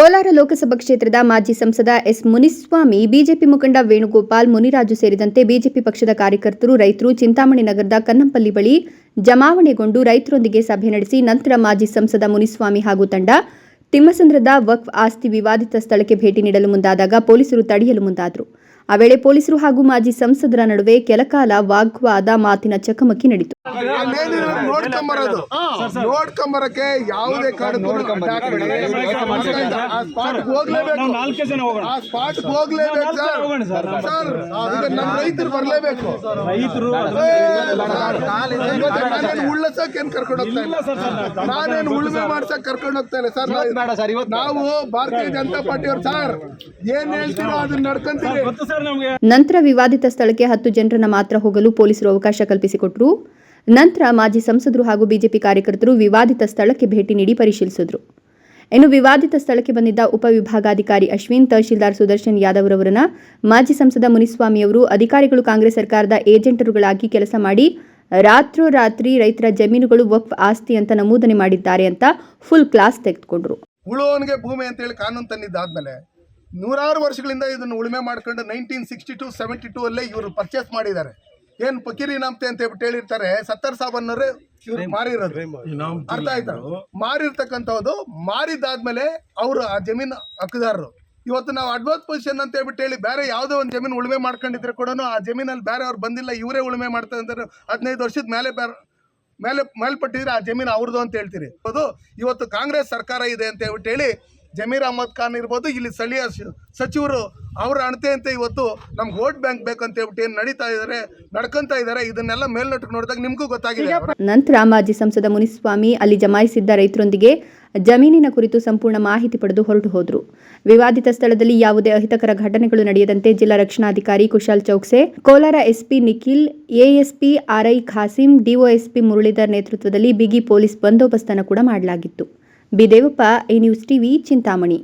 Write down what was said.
ಕೋಲಾರ ಲೋಕಸಭಾ ಕ್ಷೇತ್ರದ ಮಾಜಿ ಸಂಸದ ಎಸ್ ಮುನಿಸ್ವಾಮಿ, ಬಿಜೆಪಿ ಮುಖಂಡ ವೇಣುಗೋಪಾಲ್, ಮುನಿರಾಜು ಸೇರಿದಂತೆ ಬಿಜೆಪಿ ಪಕ್ಷದ ಕಾರ್ಯಕರ್ತರು, ರೈತರು ಚಿಂತಾಮಣಿ ನಗರದ ಕನ್ನಂಪಲ್ಲಿ ಬಳಿ ಜಮಾವಣೆಗೊಂಡು ರೈತರೊಂದಿಗೆ ಸಭೆ ನಡೆಸಿ ನಂತರ ಮಾಜಿ ಸಂಸದ ಮುನಿಸ್ವಾಮಿ ಹಾಗೂ ತಂಡ ತಿಮ್ಮಸಂದ್ರದ ವಕ್ಫ್ ಆಸ್ತಿ ವಿವಾದಿತ ಸ್ಥಳಕ್ಕೆ ಭೇಟಿ ನೀಡಲು ಮುಂದಾದಾಗ ಪೊಲೀಸರು ತಡೆಯಲು ಮುಂದಾದರು. ಆ ವೇಳೆ ಪೊಲೀಸರು ಹಾಗೂ ಮಾಜಿ ಸಂಸದರ ನಡುವೆ ಕೆಲಕಾಲ ವಾಗ್ವಾದ ಮಾತಿನ ಚಕಮಕಿ ನಡೆಯಿತು ನೋಡ್ಕೊಂಬರಕ್ಕೆ ಯಾವುದೇ ಕಾರಣಕ್ಕೂ ರೈತರು ಬರ್ಲೇಬೇಕು ನಾನೇನು ಏನ್ ಕರ್ಕೊಂಡು ಹೋಗ್ತಾ ಇಲ್ಲ. ನಾನೇನು ಉಳುಮೆ ಮಾಡ್ಸಕ್ ಕರ್ಕೊಂಡು ಹೋಗ್ತಾ ಇಲ್ಲ. ಸರ್ ನಾವು- ನಾವು ಭಾರತೀಯ ಜನತಾ ಪಾರ್ಟಿಯವರು ಸರ್ ಏನ್ ಹೇಳ್ತೀರೋ ಅದನ್ನ ನಡ್ಕೊಂತೀವಿ. ಸರ್ ನಂತರ ವಿವಾದಿತ ಸ್ಥಳಕ್ಕೆ ಹತ್ತು ಜನರನ್ನ ಮಾತ್ರ ಹೋಗಲು ಪೊಲೀಸರು ಅವಕಾಶ ಕಲ್ಪಿಸಿಕೊಟ್ರು. ನಂತರ ಮಾಜಿ ಸಂಸದರು ಹಾಗೂ ಬಿಜೆಪಿ ಕಾರ್ಯಕರ್ತರು ವಿವಾದಿತ ಸ್ಥಳಕ್ಕೆ ಭೇಟಿ ನೀಡಿ ಪರಿಶೀಲಿಸಿದರು. ಇನ್ನು ವಿವಾದಿತ ಸ್ಥಳಕ್ಕೆ ಬಂದಿದ್ದ ಉಪವಿಭಾಗಾಧಿಕಾರಿ ಅಶ್ವಿನ್ ತಹಶೀಲ್ದಾರ್ ಸುದರ್ಶನ್ ಯಾದವ್ ರವರನ್ನ ಮಾಜಿ ಸಂಸದ ಮುನಿಸ್ವಾಮಿಯವರು ಅಧಿಕಾರಿಗಳು ಕಾಂಗ್ರೆಸ್ ಸರ್ಕಾರದ ಏಜೆಂಟರುಗಳಾಗಿ ಕೆಲಸ ಮಾಡಿ ರಾತ್ರೋರಾತ್ರಿ ರೈತರ ಜಮೀನುಗಳು ವಕ್ಫ್ ಆಸ್ತಿ ಅಂತ ನಮೂದನೆ ಮಾಡಿದ್ದಾರೆ ಅಂತ ಫುಲ್ ಕ್ಲಾಸ್ ತೆಗೆದುಕೊಂಡ್ರು. ಉಳುವವನಿಗೆ ಭೂಮಿ ಅಂತ ಹೇಳಿ ಕಾನೂನು ತಂದಿದ್ದಾದ್ಮೇಲೆ ನೂರಾರು ವರ್ಷಗಳಿಂದ ಇದನ್ನು ಉಳುಮೆ ಮಾಡ್ಕೊಂಡು nineteen sixty to seventy two ಅಲ್ಲೇ ಇವರು ಪರ್ಚೇಸ್ ಮಾಡಿದ್ದಾರೆ. ಏನು ಪಕೀರಿ ನಾಮ್ತೆ ಅಂತ ಹೇಳ್ಬಿಟ್ಟು ಹೇಳಿರ್ತಾರೆ ಸತ್ತರ್ ಸಾಬನ್ನವರೇ ಇವ್ರು ಮಾರಿರೋದು. ಅರ್ಥ ಆಯ್ತಾ? ಮಾರಿರ್ತಕ್ಕಂಥದ್ದು ಮಾರಿದ್ದಾದ್ಮೇಲೆ ಅವರು ಆ ಜಮೀನು ಹಕ್ಕುದಾರರು ಇವತ್ತು ನಾವು ಅಡ್ವಾನ್ಸ್ ಪೊಸಿಷನ್ ಅಂತ ಹೇಳ್ಬಿಟ್ಟು ಹೇಳಿ ಬೇರೆ ಯಾವುದೋ ಒಂದು ಜಮೀನು ಉಳುಮೆ ಮಾಡ್ಕೊಂಡಿದ್ರೆ ಕೂಡ ಆ ಜಮೀನಲ್ಲಿ ಬೇರೆ ಅವ್ರು ಬಂದಿಲ್ಲ ಇವರೇ ಉಳುಮೆ ಮಾಡ್ತಾರೆ ಇದ್ದಾರೆ ಹದಿನೈದು ವರ್ಷದ ಮೇಲೆ ಬೇರೆ ಮೇಲೆ ಮೇಲ್ಪಟ್ಟಿದ್ರೆ ಆ ಜಮೀನು ಅವ್ರದ್ದು ಅಂತ ಹೇಳ್ತೀರಿ. ಅದು ಇವತ್ತು ಕಾಂಗ್ರೆಸ್ ಸರ್ಕಾರ ಇದೆ ಅಂತ ಹೇಳ್ಬಿಟ್ಟು ಹೇಳಿ ಜಮೀರ್ ಅಹಮದ್ ಖಾನ್ ಇರ್ಬೋದು ಇಲ್ಲಿ ಸ್ಥಳೀಯ ಸಚಿವರು ಅವರ ಅಣತೆ ಅಂತ ಇವತ್ತು ನಮ್ಗೆ ವೋಟ್ ಬ್ಯಾಂಕ್ ಬೇಕಂತ ಹೇಳ್ಬಿಟ್ಟು ಏನು ನಡೀತಾ ಇದ್ದಾರೆ ನಡ್ಕೊಂತ ಇದ್ದಾರೆ ಇದನ್ನೆಲ್ಲ ಮೇಲ್ನೋಟಕ್ಕೆ ನೋಡಿದಾಗ ನಿಮಗೂ ಗೊತ್ತಾಗಿದೆ ನಂತರ ಮಾಜಿ ಸಂಸದ ಮುನಿಸ್ವಾಮಿ ಅಲ್ಲಿ ಜಮಾಯಿಸಿದ್ದ ರೈತರೊಂದಿಗೆ ಜಮೀನಿನ ಕುರಿತು ಸಂಪೂರ್ಣ ಮಾಹಿತಿ ಪಡೆದು ಹೊರಟು ಹೋದರು. ವಿವಾದಿತ ಸ್ಥಳದಲ್ಲಿ ಯಾವುದೇ ಅಹಿತಕರ ಘಟನೆಗಳು ನಡೆಯದಂತೆ ಜಿಲ್ಲಾ ರಕ್ಷಣಾಧಿಕಾರಿ Kushal Chowkse Kolar SP Nikhil ASP RI Khasim DySP Muralidhar ನೇತೃತ್ವದಲ್ಲಿ ಬಿಗಿ ಪೊಲೀಸ್ ಬಂದೋಬಸ್ತನ್ನು ಕೂಡ ಮಾಡಲಾಗಿತ್ತು. B Devappa A news TV Chintamani